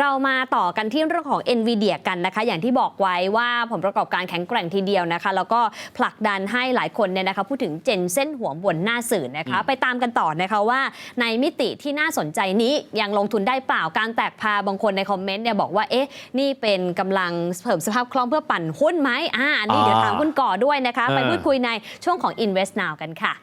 เรามาต่อกันที่เรื่องของ NVIDIA กันนะคะ อย่างที่บอกไว้ว่าผลประกอบการแข็งแกร่งทีเดียวนะคะ แล้วก็ผลักดันให้หลายคนเนี่ยนะคะพูดถึงเจนเส้นหัวบนหน้าสื่อนะคะ ไปตามกันต่อนะคะว่า ในมิติที่น่าสนใจนี้ยังลงทุนได้เปล่าการแตกพาบางคนในคอมเมนต์เนี่ยบอกว่าเอ๊ะนี่เป็นกำลังเสริมสภาพคล่องเพื่อปั่นหุ้นไหมอ่าอันนี้เดี๋ยวถามคุณก่อด้วยนะคะ ไปพูดคุยในช่วงของ Invest Now กันค่ะ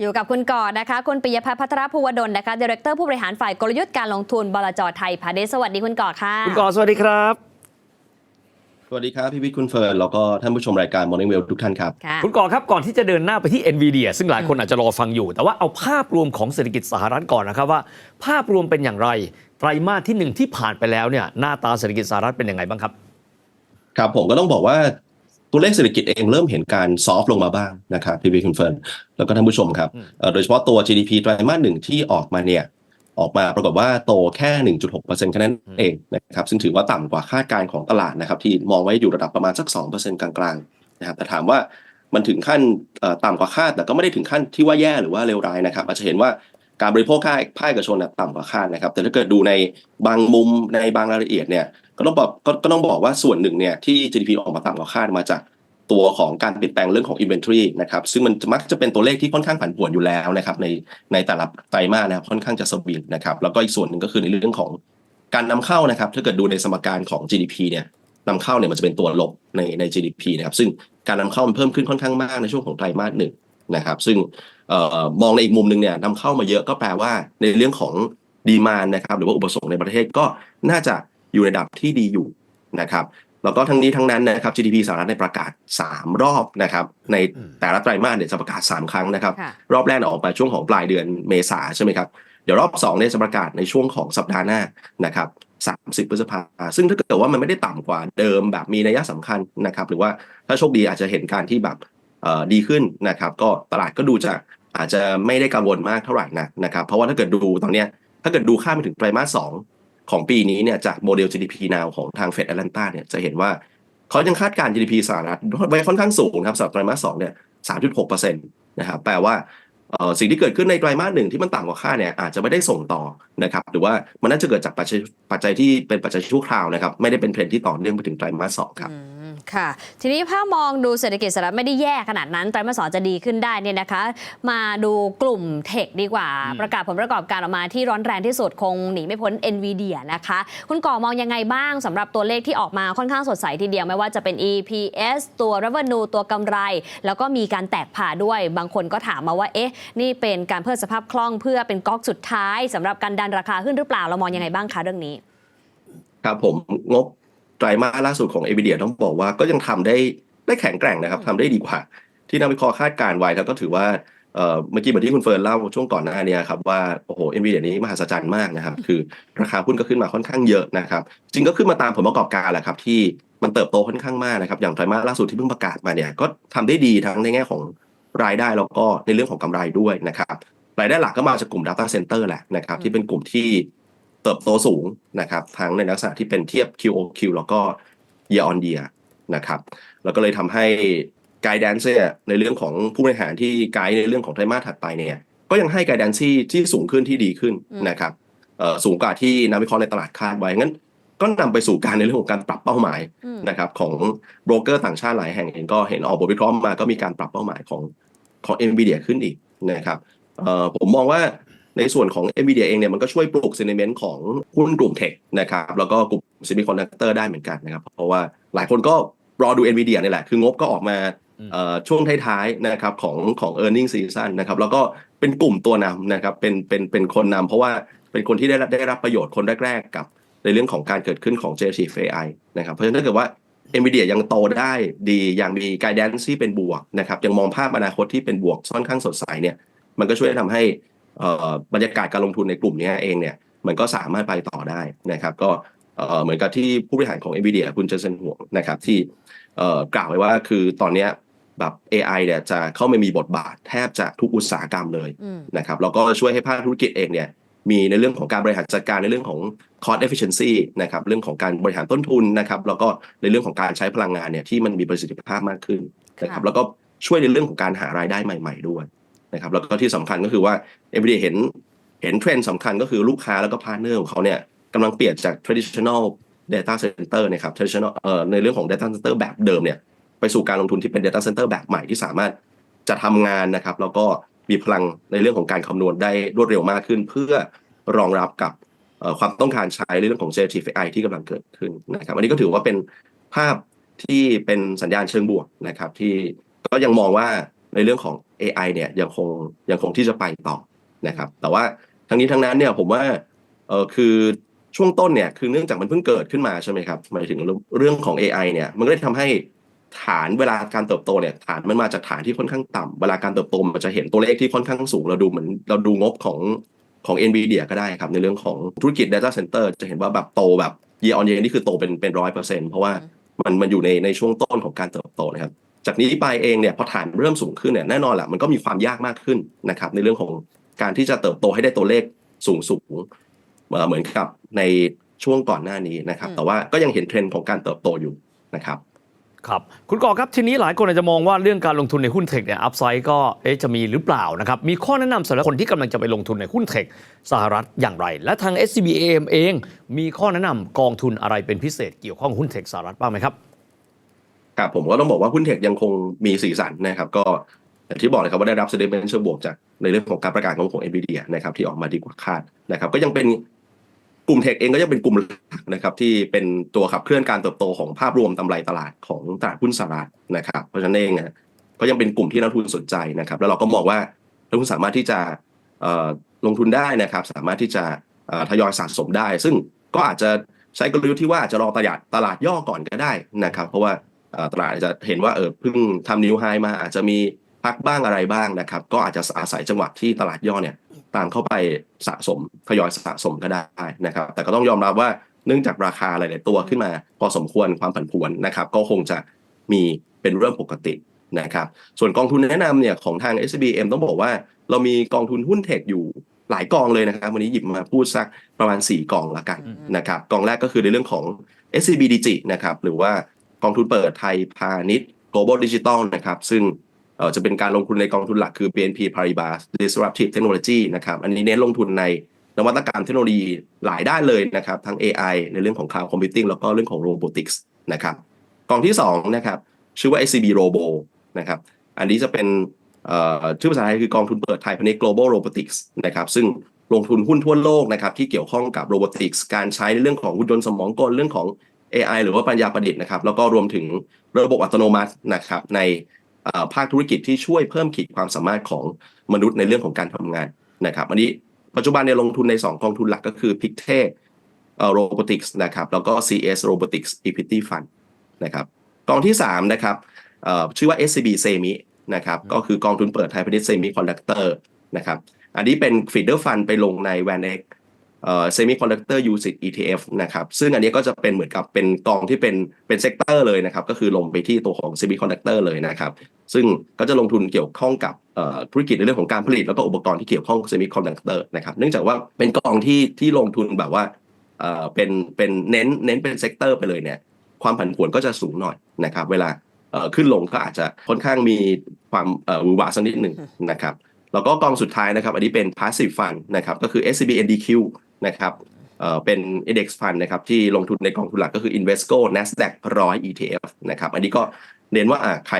อยู่กับคุณก่อนนะคะ คุณปิยพัฒน์พัทรภูวดลนะคะดีเรคเตอร์ผู้บริหารฝ่ายกลยุทธ์การลงทุนบลจไทยพาณิชย์สวัสดีคุณก่อค่ะ คุณกอสวัสดีครับ สวัสดีครับ พี่วิทย์คุณเฟิร์นแล้วก็ท่านผู้ชมรายการ Morning Well ทุกท่านครับค่ะคุณกอครับก่อนที่จะเดินหน้าไปที่ NVIDIA ซึ่งหลายคนอาจจะรอฟังอยู่ แต่ว่าเอาภาพรวมของเศรษฐกิจสหรัฐก่อนนะครับว่า ภาพรวมเป็นอย่างไรไตรมาสที่หนึ่งที่ผ่านไปแล้วเนี่ยหน้าตาเศรษฐกิจสหรัฐเป็นยังไงบ้างครับครับผมก็ต้องบอกว่า ตัวเลขเศรษฐกิจเองเริ่มเห็นการซอฟลงมาบ้างนะครับพี่วิทย์คุณเฟิร์นแล้วก็ท่านผู้ชมครับอืมเอ่อโดยเฉพาะตัว GDP ไตรมาสหนึ่งที่ออกมาเนี่ยออกมาปรากฏว่าโตแค่ 1.6%แค่นั้นเองนะครับซึ่งถือว่าต่ำกว่าคาดการณ์ของตลาดนะครับที่มองไว้อยู่ระดับประมาณสัก 2%กลางๆนะครับแต่ถามว่ามันถึงขั้นเอ่อต่ำกว่าคาดแต่ก็ไม่ได้ถึงขั้นที่ว่าแย่หรือว่าเลวร้ายนะครับอาจจะเห็นว่าการบริโภคภาคภาคเอกชนน่ะต่ำกว่าคาดนะครับแต่ถ้าเกิดดูในบางมุมในบางรายละเอียดเนี่ย ก็ต้องบอกก็ก็ต้องบอกว่าส่วนหนึ่งเนี่ยที่ GDP ออกมาต่ำกว่าคาดมาจากตัวของการเปลี่ยนแปลงเรื่องของ inventory นะครับซึ่งมันมักจะเป็นตัวเลขที่ค่อนข้างผันผวนอยู่แล้วนะครับในในแต่ละไตรมาสนะครับค่อนข้างจะสวิงนะครับแล้วก็อีกส่วนหนึ่งก็คือในเรื่องของการนำเข้านะครับถ้าเกิดดูในสมการของ GDP เนี่ยนำเข้าเนี่ยมันจะเป็นตัวลบในใน GDP นะครับซึ่งการนำเข้ามันเพิ่มขึ้นค่อนข้างมากในช่วงของไตรมาสหนึ่งนะครับซึ่งออมองในอีกมุมหนึ่งเนี่ยนำเข้ามาเยอะก็แปลว่าในเรื่องของดีมานนะครับหรือว่าอุปสงค์ในประเทศก็น่าจะ อยู่ในระดับที่ดีอยู่นะครับแล้วก็ทั้งนี้ทั้งนั้นนะครับ GDP สหรัฐในประกาศ 3 รอบนะครับ ในอืมแต่ละไตรมาสเนี่ยจะประกาศ 3 ครั้งนะครับค่ะรอบแรกเนี่ยออกมาช่วงของปลายเดือนเมษาใช่ไหมครับ เดี๋ยวรอบ2เนี่ยจะประกาศในช่วงของสัปดาห์หน้านะครับ30พฤษภาซึ่งถ้าเกิดว่ามันไม่ได้ต่ำกว่าเดิมแบบมีนัยสำคัญนะครับ หรือว่าถ้าโชคดีอาจจะเห็นการที่แบบเอ่อดีขึ้นนะครับ ก็ตลาดก็ดูจะอาจจะไม่ได้กังวลมากเท่าไหร่นักนะครับ เพราะว่าถ้าเกิดดูตอนเนี้ยถ้าเกิดดูข้ามไปถึงไตรมาสสอง ของปีนี้เนี่ยจากโมเดล GDP now ของทางเฟดแอตแลนตาเนี่ยจะเห็นว่าเขายังคาดการ GDP สหรัฐไว้ค่อนข้างสูงครับสำหรับไตรมาสสองเนี่ยสามจุดหกเปอร์เซ็นต์นะครับแปลว่าสิ่งที่เกิดขึ้นในไตรมาสหนึ่งที่มันต่ำกว่าคาดเนี่ยอาจจะไม่ได้ส่งต่อนะครับหรือว่ามันน่าจะเกิดจากปัจจัยปัจจัยที่เป็นปัจจัยชั่วคราวนะครับไม่ได้เป็นเทรนที่ต่อเนื่องไปถึงไตรมาสสองครับ ค่ะ ทีนี้ถ้ามองดูเศรษฐกิจสหรัฐไม่ได้แย่ขนาดนั้นไตรมาสสองจะดีขึ้นได้เนี่ยนะคะ มาดูกลุ่มเทคดีกว่าอืมประกาศผลประกอบการออกมาที่ร้อนแรงที่สุดคงหนีไม่พ้น NVIDIA นะคะ คุณก่อมองยังไงบ้างสำหรับตัวเลขที่ออกมาค่อนข้างสดใสทีเดียวไม่ว่าจะเป็น EPS ตัว revenue ตัวกำไร แล้วก็มีการแตกผ่าด้วย บางคนก็ถามมาว่าเอ๊ะนี่เป็นการเพิ่มสภาพคล่องเพื่อเป็นก๊อกสุดท้ายสำหรับการดันราคาขึ้นหรือเปล่าเรามองยังไงบ้างคะเรื่องนี้ ครับผมงบ ไตรมาสล่าสุดของ n v i d i a ต้องบอกว่าก็ยังทำได้ได้แข็งแกร่งนะครับทำได้ดีกว่า ที่นักวิเคราะห์คาดการณ์ไว้แล้วก็ถือว่าเอ่อเมื่อกี้เหมือนที่คุณเฟิร์นเล่าช่วงก่อนหน้าเนี้ครับว่าโอ้โห n v i d i a นี้มหัศจรรย์มากนะครับ คือราคาหุ้นก็ขึ้นมาค่อนข้างเยอะนะครับจริงก็ขึ้นมาตามผลประกอบการแหละครับ ที่มันเติบโตค่อนข้างมากนะครับ อย่างไตรมาสล่าสุดที่เพิ่งประกาศมาเนี่ยก็ทำได้ดีทั้งในแง่ของรายได้แล้วก็ในเรื่องของกำไรด้วยนะครับรายได้หลักก็มาจากกลุ่ม Data Center แหละนะครับที่เป็นกลุ่มที่ เติบโตสูงนะครับทั้งในลักษณะที่เป็นเทียบ QOQ แล้วก็ year on year นะครับแล้วก็เลยทำให้ guidance เนี่ยในเรื่องของผู้บริหารที่ไกด์ในเรื่องของไตรมาสถัดไปเนี่ยก็ยังให้ guidance ที่ที่สูงขึ้นที่ดีขึ้นนะครับสูงกว่าที่นักวิเคราะห์ในตลาดคาดไว้งั้นก็นำไปสู่การในเรื่องของการปรับเป้าหมายนะครับของโบรกเกอร์ต่างชาติหลายแห่งเองก็เห็นออกบทวิเคราะห์มาก็มีการปรับเป้าหมายของของ NVIDIA ขึ้นอีกนะครับผมมองว่า ในส่วนของ NVIDIA เองเนี่ยมันก็ช่วยปลุก sentiment ของหุ้นกลุ่มเทคนะครับแล้วก็กลุ่ม semiconductor ได้เหมือนกันนะครับเพราะว่าหลายคนก็รอดู NVIDIA นี่แหละ คืองบก็ออกมาอืมเอ่อช่วงท้ายๆนะครับของของ e a r n i n g season นะครับแล้วก็เป็นกลุ่มตัวนำนะครับเป็นเป็นเป็นคนนำเพราะว่าเป็นคนที่ได้รับได้รับประโยชน์คนแรกๆกับในเรื่องของการเกิดขึ้นของ generative AI นะครับเพราะฉะนั้นถ้าเกิดว่า NVIDIA ยังโตได้ดียังมี guidance ที่เป็นบวกนะครับยังมองภาพอนาคตที่เป็นบวกค่อนข้างสดใสเนี่ยมันก็ช่วยทำให้เอ่อ บรรยากาศการลงทุนในกลุ่มนี้เองเนี่ยมันก็สามารถไปต่อได้นะครับ ก็เอ่อเหมือนกับที่ผู้บริหารของ NVIDIA คุณเจสันห่วงนะครับที่เอ่อกล่าวไว้ว่าคือตอนเนี้ยแบบ AI เนี่ยจะเข้ามามีบทบาทแทบจะทุกอุตสาหกรรมเลยอืมนะครับแล้วก็ช่วยให้ภาคธุรกิจเองเนี่ยมีในเรื่องของการบริหารจัดการในเรื่องของ cost efficiency นะครับเรื่องของการบริหารต้นทุนนะครับแล้วก็ในเรื่องของการใช้พลังงานเนี่ยที่มันมีประสิทธิภาพมากขึ้นนะครับค่ะแล้วก็ช่วยในเรื่องของการหารายได้ใหม่ ๆ ด้วย นะครับแล้วก็ที่สำคัญก็คือว่า NVIDIA เห็นเห็นเทรนด์สำคัญก็คือลูกค้าแล้วก็พาร์เนอร์ของเขาเนี่ยกำลังเปลี่ยนจาก traditional data center นะครับ traditional เอ่อในเรื่องของ data center แบบเดิมเนี่ยไปสู่การลงทุนที่เป็น data center แบบใหม่ที่สามารถจะทำงานนะครับ แล้วก็มีพลังในเรื่องของการคำนวณได้รวดเร็วมากขึ้น เพื่อรองรับกับความต้องการใช้ในเรื่องของ generative AI ที่กำลังเกิดขึ้นนะครับ อันนี้ก็ถือว่าเป็นภาพที่เป็นสัญญาณเชิงบวกนะครับ ที่ก็ยังมองว่า ในเรื่องของ AI เนี่ยยังคงยังคงที่จะไปต่อนะครับ แต่ว่าทั้งนี้ทั้งนั้นเนี่ยผมว่าเออคือช่วงต้นเนี่ยคือเนื่องจากมันเพิ่งเกิดขึ้นมาใช่ไหมครับหมายถึงเรื่องของ AI เนี่ยมันก็เลยทำให้ฐานเวลาการเติบโตเนี่ยฐานมันมาจากฐานที่ค่อนข้างต่ำเวลาการเติบโตมันจะเห็นตัวเลขที่ค่อนข้างสูง เราดูเหมือนเราดูงบของของ NVIDIA ก็ได้ครับ ในเรื่องของธุรกิจ Data Center จะเห็นว่าแบบโตแบบ year on year นี่คือโตเป็นเป็นร้อยเปอร์เซ็นต์เพราะว่ามันมันอยู่ในในช่วงต้นของการเติบโตนะครับ จากนี้ไปเองเนี่ยพอฐานเริ่มสูงขึ้นเนี่ยแน่นอนแหละมันก็มีความยากมากขึ้นนะครับในเรื่องของการที่จะเติบโตให้ได้ตัวเลขสูงสูงเหมือนกับในช่วงก่อนหน้านี้นะครับ แต่ว่าก็ยังเห็นเทรนด์ของการเติบโตอยู่นะครับครับคุณก่อครับทีนี้หลายคนอาจจะมองว่าเรื่องการลงทุนในหุ้นเทคเนี่ยอัพไซด์ก็เอ๊ะจะมีหรือเปล่านะครับ มีข้อแนะนำสำหรับคนที่กำลังจะไปลงทุนในหุ้นเทคสหรัฐอย่างไร และทาง SCBAM เอง มีข้อแนะนำกองทุนอะไรเป็นพิเศษเกี่ยวข้องหุ้นเทคสหรัฐบ้างไหมครับ ครับผมก็ต้องบอกว่าหุ้นเทคยังคงมีสีสันนะครับ ก็อย่างที่บอกเลยครับว่าได้รับ sentiment เชิงบวกจากในเรื่องของการประกาศของของ Nvidia นะครับที่ออกมาดีกว่าคาดนะครับ ก็ยังเป็นกลุ่มเทคเองก็ยังเป็นกลุ่มหลักนะครับที่เป็นตัวขับเคลื่อนการเติบโตของภาพรวมกำไรตลาดของตลาดหุ้นสหรัฐนะครับ เพราะฉะนั้นเองนะก็ยังเป็นกลุ่มที่นักลงทุนสนใจนะครับ แล้วเราก็มองว่านักลงทุนสามารถที่จะลงทุนได้นะครับ สามารถที่จะทยอยสะสมได้ ซึ่งก็อาจจะใช้กลยุทธ์ที่ว่าจะรอตลาดตลาดย่อก่อนก็ได้นะครับ เพราะว่า ตลาดอาจจะเห็นว่าเออเพิ่งทำนิวไฮมาอาจจะมีพักบ้างอะไรบ้างนะครับ ก็อาจจะอาศัยจังหวะที่ตลาดย่อเนี่ยตามเข้าไปสะสมทยอยสะสมก็ได้นะครับ แต่ก็ต้องยอมรับว่าเนื่องจากราคาหลาย ๆ ตัวขึ้นมาพอสมควรความผันผวนนะครับ ก็คงจะมีเป็นเรื่องปกตินะครับ ส่วนกองทุนแนะนำเนี่ยของทาง SBM ต้องบอกว่าเรามีกองทุนหุ้นเทคอยู่หลายกองเลยนะครับ วันนี้หยิบมาพูดสักประมาณ 4 กองละกันนะครับกองแรกก็คือในเรื่องของ SCB d i g i นะครับหรือว่า กองทุนเปิดไทยพาณิชย์ global digital นะครับ ซึ่งจะเป็นการลงทุนในกองทุนหลักคือ BNP Paribas Disruptive Technology นะครับ อันนี้เน้นลงทุนในนวัตกรรมเทคโนโลยีหลายด้านเลยนะครับ ทั้ง AI ในเรื่องของ cloud computing แล้วก็เรื่องของ robotics นะครับ กองที่2นะครับ ชื่อว่า SCB Robo นะครับ อันนี้จะเป็นชื่อภาษาไทยคือกองทุนเปิดไทยพาณิชย์ global robotics นะครับ ซึ่งลงทุนหุ้นทั่วโลกนะครับที่เกี่ยวข้องกับ robotics การใช้ในเรื่องของหุ่นยนต์สมองกลเรื่องของ AI หรือว่าปัญญาประดิษฐ์นะครับ แล้วก็รวมถึงระบบอัตโนมัตินะครับในภาคธุรกิจที่ช่วยเพิ่มขีดความสามารถของมนุษย์ในเรื่องของการทำงานนะครับ อันนี้ปัจจุบันเนี่ยลงทุนใน 2 กองทุนหลักก็คือ p i c t e เอ่อ robotics นะครับ แล้วก็ CS robotics equity fund นะครับ กองที่ 3 นะครับเอ่อชื่อว่า SCB Semi นะครับ ก็คือกองทุนเปิดไทยพาณิชย์ Semi Conductor นะครับ อันนี้เป็น feeder fund ไปลงใน VanEck เอ่อ Semiconductor Usage ETF นะครับซึ่งอันนี้ก็จะเป็นเหมือนกับเป็นกองที่เป็นเป็นเซกเตอร์เลยนะครับก็คือลงไปที่ตัวของ Semiconductor เลยนะครับซึ่งก็จะลงทุนเกี่ยวข้องกับเอ่อธุรกิจในเรื่องของการผลิตแล้วก็อุปกรณ์ที่เกี่ยวข้องกับ Semiconductor นะครับเนื่องจากว่าเป็นกองที่ที่ลงทุนแบบว่าเอ่อเป็นเป็นเน้นเน้นเป็นเซกเตอร์ไปเลยเนี่ยความผันผวนก็จะสูงหน่อยนะครับเวลาเอ่อขึ้นลงก็อาจจะค่อนข้างมีความเอ่อหวือหวาสักนิดหนึ่งนะครับ แล้วก็กองสุดท้ายนะครับ อันนี้เป็น passive fund นะครับ ก็คือ SCB NDQ นะครับเอ่อเป็น index fund นะครับที่ลงทุนในกองทุนหลักก็คือ Invesco Nasdaq 100 ETF นะครับอันนี้ก็เน้นว่าอะใคร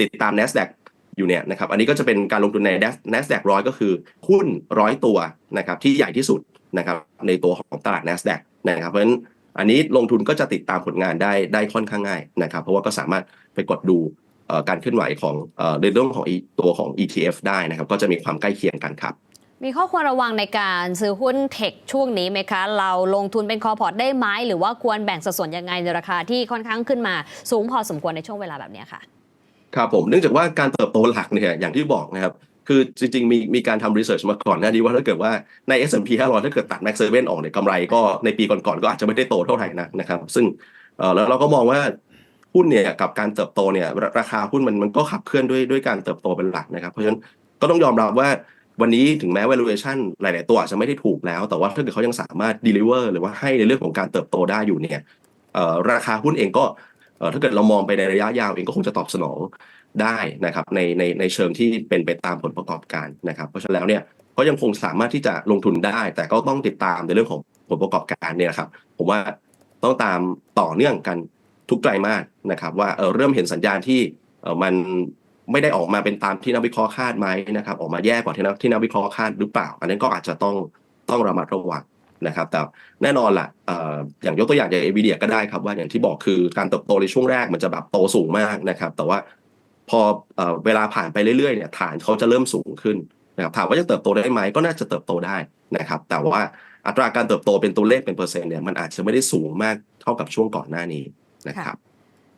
ติดตาม Nasdaq อยู่เนี่ยนะครับอันนี้ก็จะเป็นการลงทุนใน Nasdaq 100ก็คือหุ้นร้อยตัวนะครับที่ใหญ่ที่สุดนะครับในตัวของตลาด Nasdaq นะครับเพราะฉะนั้นอันนี้ลงทุนก็จะติดตามผลงานได้ได้ค่อนข้างง่ายนะครับ เพราะว่าก็สามารถไปกดดู การเคลื่อนไหวของเอ่อในเรื่องของอีตัวของ ETF ได้นะครับ ก็จะมีความใกล้เคียงกันครับ มีข้อควรระวังในการซื้อหุ้นเทคช่วงนี้ไหมคะ เราลงทุนเป็นคอพอร์ตได้ไหมหรือว่าควรแบ่งสัดส่วนยังไงในราคาที่ค่อนข้างขึ้นมาสูงพอสมควรในช่วงเวลาแบบเนี้ยค่ะครับผมเนื่องจากว่าการเติบโตหลักเนี่ยอย่างที่บอกนะครับคือจริงๆ มีมีการทำรีเสิร์ชมาก่อนหน้านี้ว่าถ้าเกิดว่าใน S&P 500 ถ้าเกิดตัด Max 7ออกเนี่ยกำไรก็ในปีก่อนๆก็อาจจะไม่ได้โตเท่าไหร่นักนะครับ ซึ่งเอ่อแล้วเราก็มองว่า หุ้นเนี่ยกับการเติบโตเนี่ยราราคาหุ้นมันมันก็ขับเคลื่อนด้วยด้วยการเติบโตเป็นหลักนะครับ เพราะฉะนั้นก็ต้องยอมรับว่าวันนี้ถึงแม้ valuation หลาย ๆ ตัวอาจจะไม่ได้ถูกแล้ว แต่ว่าถ้าเกิดเขายังสามารถ deliver หรือว่าให้ในเรื่องของการเติบโตได้อยู่เนี่ยราคาหุ้นเองก็ถ้าเกิดเรามองไปในระยะยาวเองก็คงจะตอบสนองได้นะครับในในในเชิงที่เป็นไปตามผลประกอบการนะครับ เพราะฉะนั้นแล้วเนี่ยก็ยังคงสามารถที่จะลงทุนได้ แต่ก็ต้องติดตามในเรื่องของผลประกอบการเนี่ยนะครับผมว่าต้องตามต่อเนื่องกัน ทุกไตรมาสนะครับว่าเออเริ่มเห็นสัญญาณที่เออมันไม่ได้ออกมาเป็นตามที่นักวิเคราะห์คาดไหมนะครับออกมาแย่กว่าที่นักที่นักวิเคราะห์คาดหรือเปล่า อันนั้นก็อาจจะต้องต้องระมัดระวังนะครับ แต่แน่นอนละเอ่ออย่างยกตัวอย่างอย่างเอวีเดียก็ได้ครับว่าอย่างที่บอกคือการเติบโตในช่วงแรกมันจะแบบโตสูงมากนะครับ แต่ว่าพอเอเวลาผ่านไปเรื่อยๆเนี่ยฐานเขาจะเริ่มสูงขึ้นนะครับถามว่าจะเติบโตได้ไหมก็น่าจะเติบโตได้นะครับ แต่ว่าอัตราการเติบโตเป็นตัวเลขเป็นเปอร์เซ็นต์เนี่ยมันอาจจะไม่ได้สูงมากเท่ากับช่วงก่อนหน้านี้ นะครับ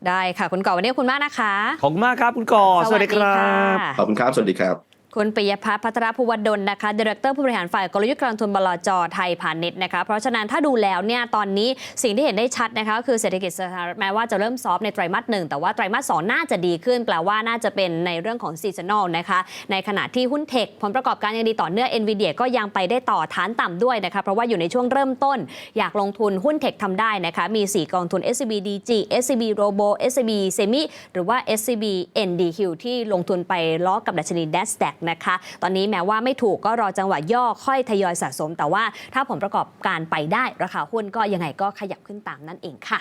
ได้ค่ะคุณก่อวันนี้ขอบคุณมากนะคะ ขอบคุณมากครับคุณก่อสวัสดีครับค่ะขอบคุณครับ สวัสดีครับ คุณปิยพัฒน์พัทรภูวดลนะคะดีเรคเตอร์ผู้บริหารฝ่ายกลยุทธ์การลงทุนบลจไทยพาณิชย์นะคะเพราะฉะนั้นถ้าดูแล้วเนี่ยตอนนี้สิ่งที่เห็นได้ชัดนะคะก็คือเศรษฐกิจสหรัฐแม้ว่าจะเริ่มซอฟในไตรมาสหนึ่งแต่ว่าไตรมาสสองน่าจะดีขึ้น แปลว่าน่าจะเป็นในเรื่องของซีซันอลนะคะในขณะที่หุ้นเทคผลประกอบการยังดีต่อเนื่อง NVIDIA ก็ยังไปได้ต่อฐานต่ำด้วยนะคะเพราะว่าอยู่ในช่วงเริ่มต้น อยากลงทุนหุ้นเทคทำได้นะคะมี 4 กองทุน SCB DG SCB Robo SCB Semi หรือว่า SCB NDQ ที่ลงทุนไปล้อกับดัชนี NASDAQ นะคะ ตอนนี้แม้ว่าไม่ถูกก็รอจังหวะย่อค่อยทยอยสะสม แต่ว่าถ้าผลประกอบการไปได้ราคาหุ้นก็ยังไงก็ขยับขึ้นตามนั่นเองค่ะ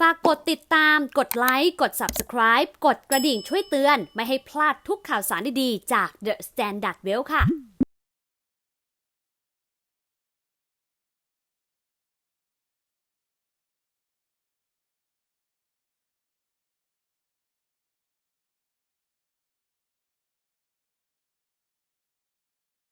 ฝากกดติดตาม กดไลค์ กด Subscribe กดกระดิ่งช่วยเตือน ไม่ให้พลาดทุกข่าวสารดีๆ จาก The Standard Well ค่ะ